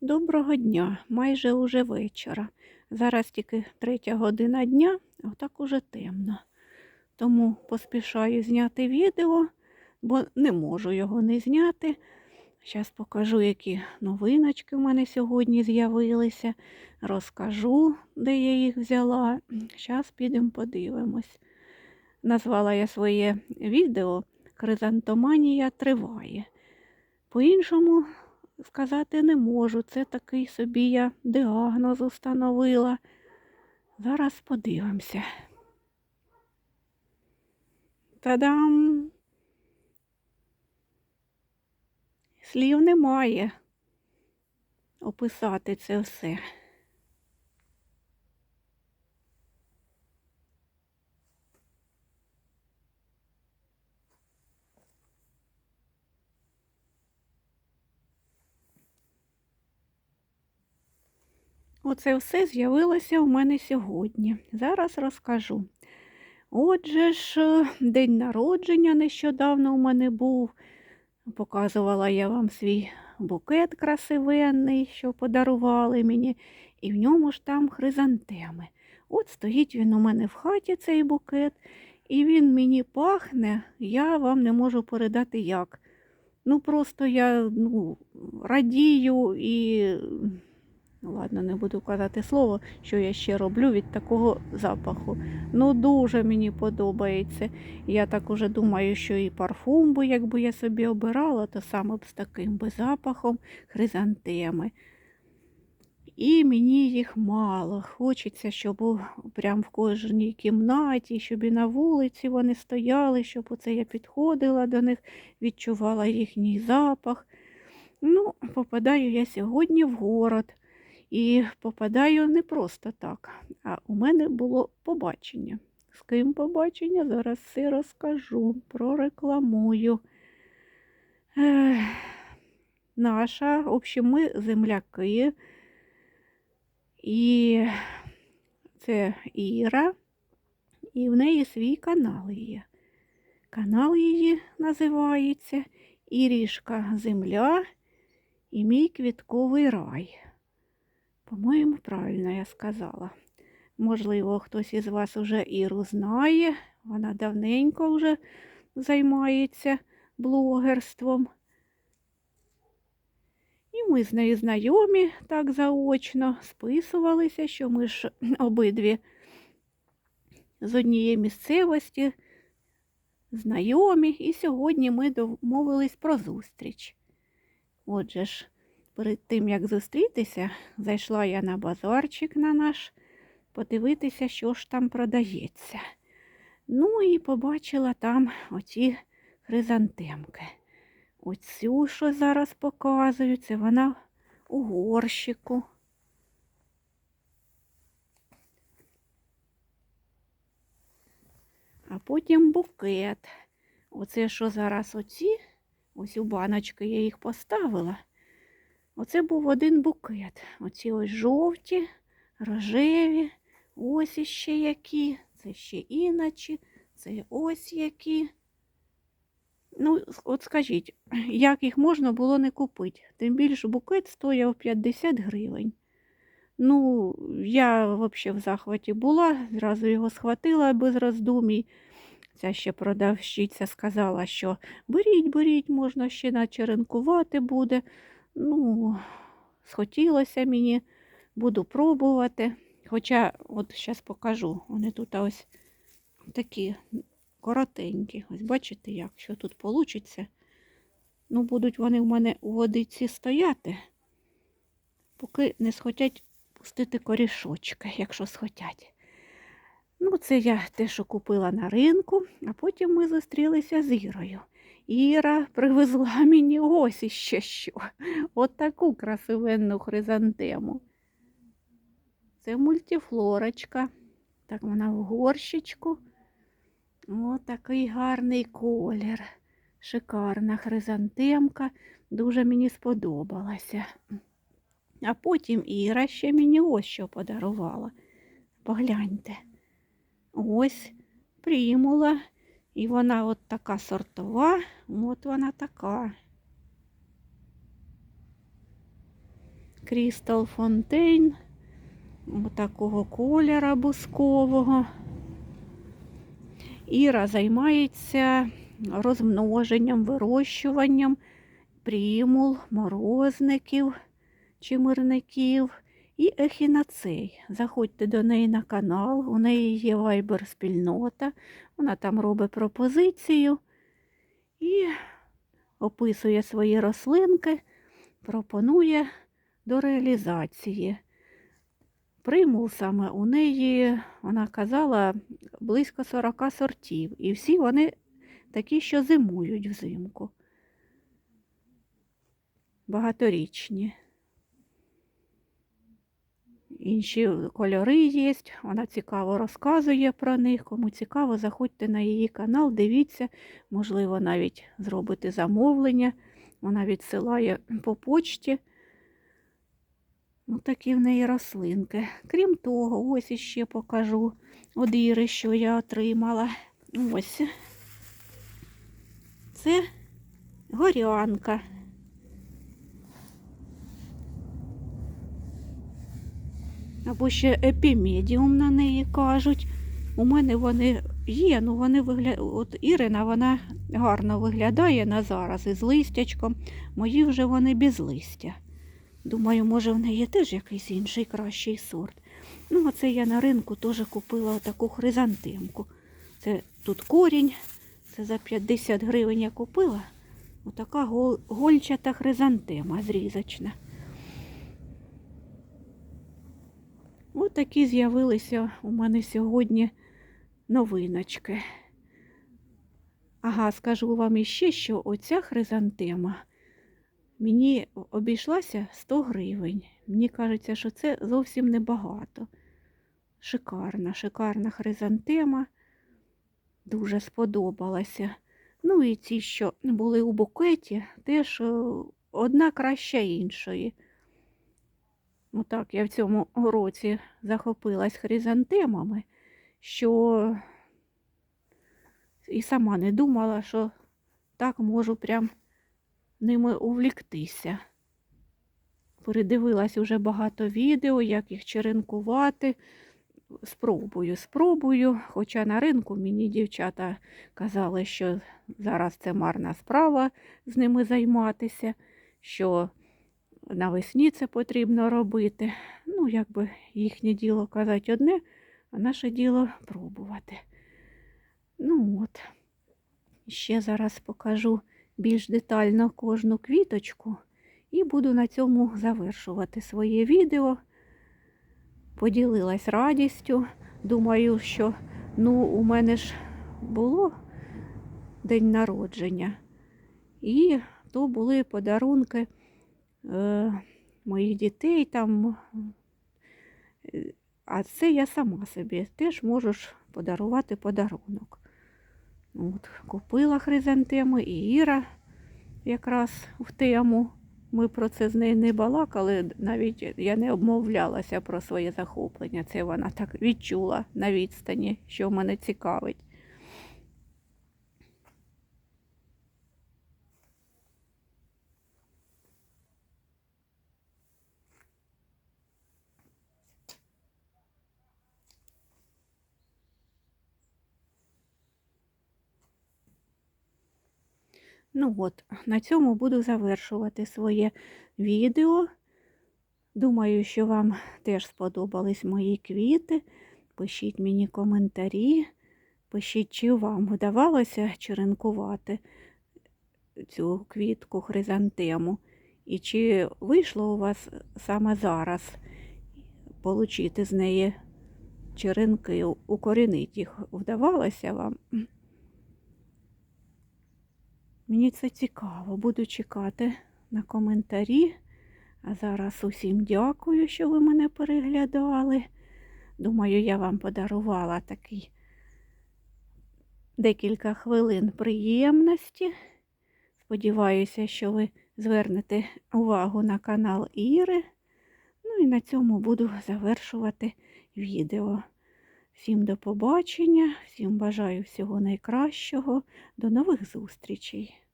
Доброго дня, майже уже вечора. Зараз тільки третя година дня, а так уже темно. Тому поспішаю зняти відео, бо не можу його не зняти. Зараз покажу, які новиночки в мене сьогодні з'явилися. Розкажу, де я їх взяла. Зараз підемо подивимось. Назвала я своє відео Кризантоманія триває. По-іншому сказати не можу. Це такий собі я діагноз установила. Зараз подивимося. Та-дам! Слів немає описати це все. Оце все з'явилося у мене сьогодні. Зараз розкажу. Отже ж, е, день народження нещодавно у мене був. Показувала я вам свій букет красивенний, що подарували мені, і в ньому ж там хризантеми. От стоїть він у мене в хаті, цей букет, і він мені пахне, я вам не можу передати як. Ну, просто я ну, радію і Ну, ладно, не буду казати слово, що я ще роблю від такого запаху. Ну, дуже мені подобається. Я так уже думаю, що і парфум би, якби я собі обирала, то саме б з таким би запахом хризантеми. І мені їх мало. Хочеться, щоб прямо в кожній кімнаті, щоб і на вулиці вони стояли, щоб оце я підходила до них, відчувала їхній запах. Ну, попадаю я сьогодні в город. І попадаю не просто так. А у мене було побачення. З ким побачення? Зараз все розкажу, прорекламую. Наша, в общем, ми земляки. І це Іра, і в неї свій канал є. Канал її називається Ірішка Земля і мій квітковий рай. По-моєму, правильно я сказала. Можливо, хтось із вас уже Іру знає, вона давненько вже займається блогерством. І ми з нею знайомі так заочно, списувалися, що ми ж обидві з однієї місцевості знайомі, і сьогодні ми домовились про зустріч. Отже ж, Перед тим, як зустрітися, зайшла я на базарчик на наш, подивитися, що ж там продається. Ну і побачила там оті хризантемки. Оцю, що зараз показую, це вона у горщику. А потім букет. Оце, що зараз оці, ось у баночки я їх поставила. Оце був один букет. Оці ось жовті, рожеві, ось іще які, це ще іначі, це ось які. Ну, от скажіть, як їх можна було не купити? Тим більше букет стояв 50 гривень. Ну, я взагалі в захваті була, зразу його схватила без роздумій. Ця ще продавщиця сказала, що беріть, беріть, можна ще начеренкувати буде. Ну, схотілося мені, буду пробувати. Хоча, от зараз покажу, вони тут ось такі коротенькі. Ось бачите, як, що тут вийде. Ну, будуть вони в мене у водиці стояти, поки не схотять пустити корішочки, якщо схотять. Ну, це я те, що купила на ринку, а потім ми зустрілися з Ірою. Іра привезла мені ось іще що. От таку красивенну хризантему. Це мультифлорочка. Так вона в горщичку. Ось такий гарний колір. Шикарна хризантемка. Дуже мені сподобалася. А потім Іра ще мені ось що подарувала. Погляньте. Ось примула і вона от така сортова, от вона така. Крістал Фонтейн. Такого кольора бускового. Іра займається розмноженням, вирощуванням примул, морозників, чимирників і ехінацей. Заходьте до неї на канал, у неї є вайбер-спільнота, вона там робить пропозицію і описує свої рослинки, пропонує до реалізації. Примул саме у неї, вона казала, близько 40 сортів. І всі вони такі, що зимують взимку. Багаторічні. Інші кольори є, вона цікаво розказує про них. Кому цікаво, заходьте на її канал, дивіться, можливо, навіть зробити замовлення. Вона відсилає по почті. Ось такі в неї рослинки. Крім того, ось іще покажу одіри, що я отримала. Ось. Це горянка. Або ще епімедіум на неї кажуть. У мене вони є, ну вони виглядають. От Ірина вона гарно виглядає на зараз із листячком. Мої вже вони без листя. Думаю, може в неї теж якийсь інший кращий сорт. Ну, оце я на ринку теж купила таку хризантемку. Це тут корінь, це за 50 гривень я купила. Отака гольчата хризантема зрізочна. Ось такі з'явилися у мене сьогодні новиночки. Ага, скажу вам іще, що оця хризантема мені обійшлася 100 гривень. Мені кажеться, що це зовсім небагато. Шикарна, шикарна хризантема. Дуже сподобалася. Ну і ті, що були у букеті, теж е, одна краща іншої. Отак я в цьому році захопилась хризантемами, що і сама не думала, що так можу прям ними увліктися. Передивилась уже багато відео, як їх черенкувати. Спробую, спробую. Хоча на ринку мені дівчата казали, що зараз це марна справа з ними займатися, що навесні це потрібно робити. Ну, якби їхнє діло казати одне, а наше діло пробувати. Ну от, ще зараз покажу більш детально кожну квіточку і буду на цьому завершувати своє відео. Поділилась радістю. Думаю, що ну, у мене ж було день народження. І то були подарунки е, моїх дітей там. Е, а це я сама собі теж можу ж подарувати подарунок. От, Купила хризантеми і Іра якраз в тему. Ми про це з нею не балакали, навіть я не обмовлялася про своє захоплення. Це вона так відчула на відстані, що мене цікавить. Ну от, на цьому буду завершувати своє відео. Думаю, що вам теж сподобались мої квіти. Пишіть мені коментарі, пишіть, чи вам вдавалося черенкувати цю квітку хризантему. І чи вийшло у вас саме зараз отримати з неї черенки, укорінити їх, вдавалося вам? Мені це цікаво, буду чекати на коментарі. А зараз усім дякую, що ви мене переглядали. Думаю, я вам подарувала такий декілька хвилин приємності. Сподіваюся, що ви звернете увагу на канал Іри. Ну і на цьому буду завершувати відео. Всім до побачення, всім бажаю всього найкращого, до нових зустрічей!